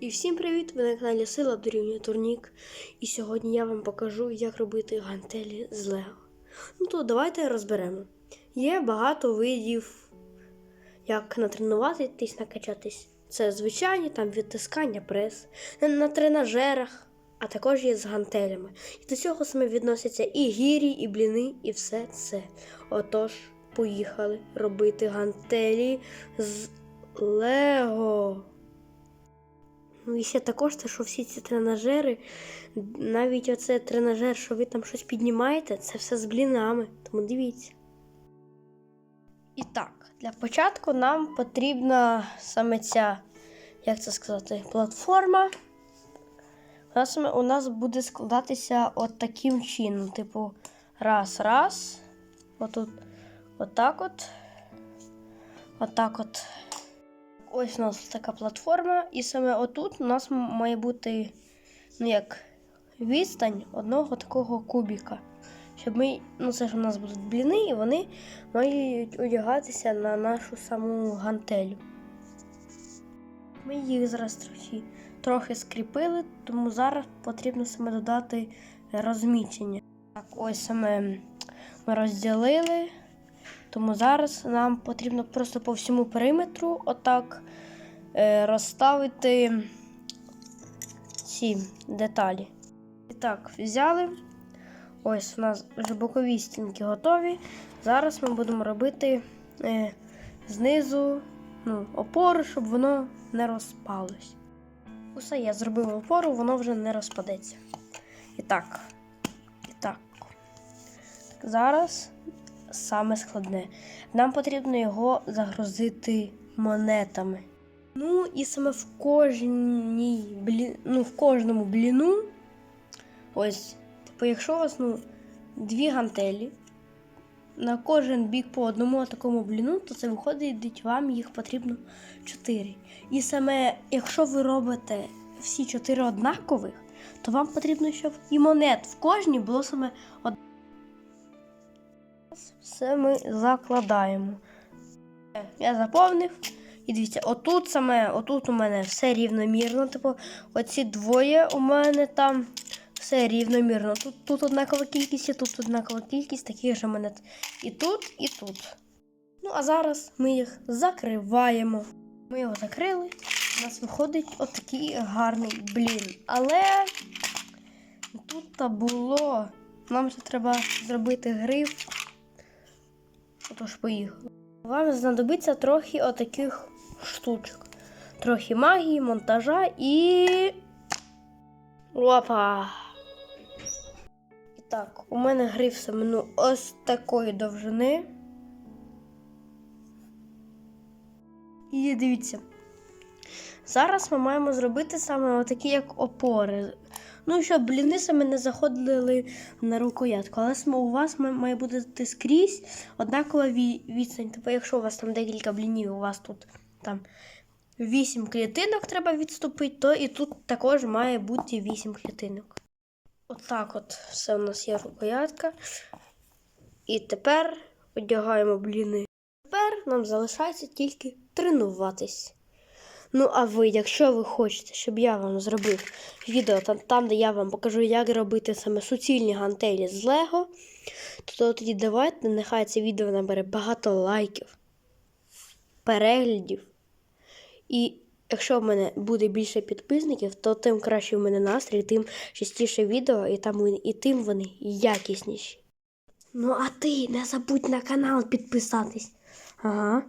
І всім привіт! Ви на каналі Сила дорівнює Турнік. І сьогодні я вам покажу, як робити гантелі з Лего. Ну то давайте розберемо. Є багато видів, як натренуватись, накачатись. Це звичайні там відтискання прес, на, на тренажерах, а також є з гантелями. І до цього саме відносяться і гірі, і бліни, і все це. Отож, поїхали робити гантелі з Лего. Ну і ще також те, що всі ці тренажери, навіть оце тренажер, що ви там щось піднімаєте, це все з блінами. Тому дивіться. І так, для початку нам потрібна саме ця, як це сказати, платформа. Вона саме у нас буде складатися от таким чином. Типу, раз, раз. Отут, отак от. Отак от. Ось у нас така платформа, і саме отут у нас має бути ну як, відстань одного такого кубіка. Щоб ми, ну це ж у нас будуть бліни, і вони мають одягатися на нашу саму гантелю. Ми їх зараз трохи, трохи скріпили, тому зараз потрібно саме додати розміщення. Так, ось саме ми розділили. Тому зараз нам потрібно просто по всьому периметру отак е, розставити ці деталі. І так, взяли. Ось у нас вже бокові стінки готові. Зараз ми будемо робити е, знизу ну, опору, щоб воно не розпалось. Усе я зробив опору, воно вже не розпадеться. І так. І так. Зараз саме складне. Нам потрібно його загрузити монетами. Ну і саме в кожній блі... ну, в кожному бліну. Ось, типу, якщо у вас ну, дві гантелі, на кожен бік по одному такому бліну, то це виходить, вам їх потрібно чотири. І саме, якщо ви робите всі чотири однакових, то вам потрібно, щоб і монет в кожній було саме однаково. Все ми закладаємо. Я заповнив. І дивіться, отут саме, отут у мене все рівномірно. Типу, оці двоє у мене там все рівномірно. Тут, тут однакова кількість, і тут однакова кількість таких же монет. І тут, і тут. Ну, а зараз ми їх закриваємо. Ми його закрили. У нас виходить отакий гарний блін. Але тут та було. Нам ще треба зробити гриф. Отож, поїхали. Вам знадобиться трохи отаких штучок. Трохи магії, монтажа і. Опа! І так, у мене гриф саме ну, ось такої довжини. І дивіться. Зараз ми маємо зробити саме отакі, як опори. Ну, щоб бліни саме не заходили на рукоятку. Але у вас має бути скрізь однакова відстань. Тобто, якщо у вас там декілька блінів, у вас тут там 8 клітинок треба відступити, то і тут також має бути 8 клітинок. Отак от все у нас є рукоятка. І тепер одягаємо бліни. Тепер нам залишається тільки тренуватись. Ну, а ви, якщо ви хочете, щоб я вам зробив відео там, там де я вам покажу, як робити саме суцільні гантелі з Лего, то тоді давайте, нехай це відео набере багато лайків, переглядів. І якщо в мене буде більше підписників, то тим краще в мене настрій, тим частіше відео, і, там, і тим вони якісніші. Ну, а ти не забудь на канал підписатись. Ага.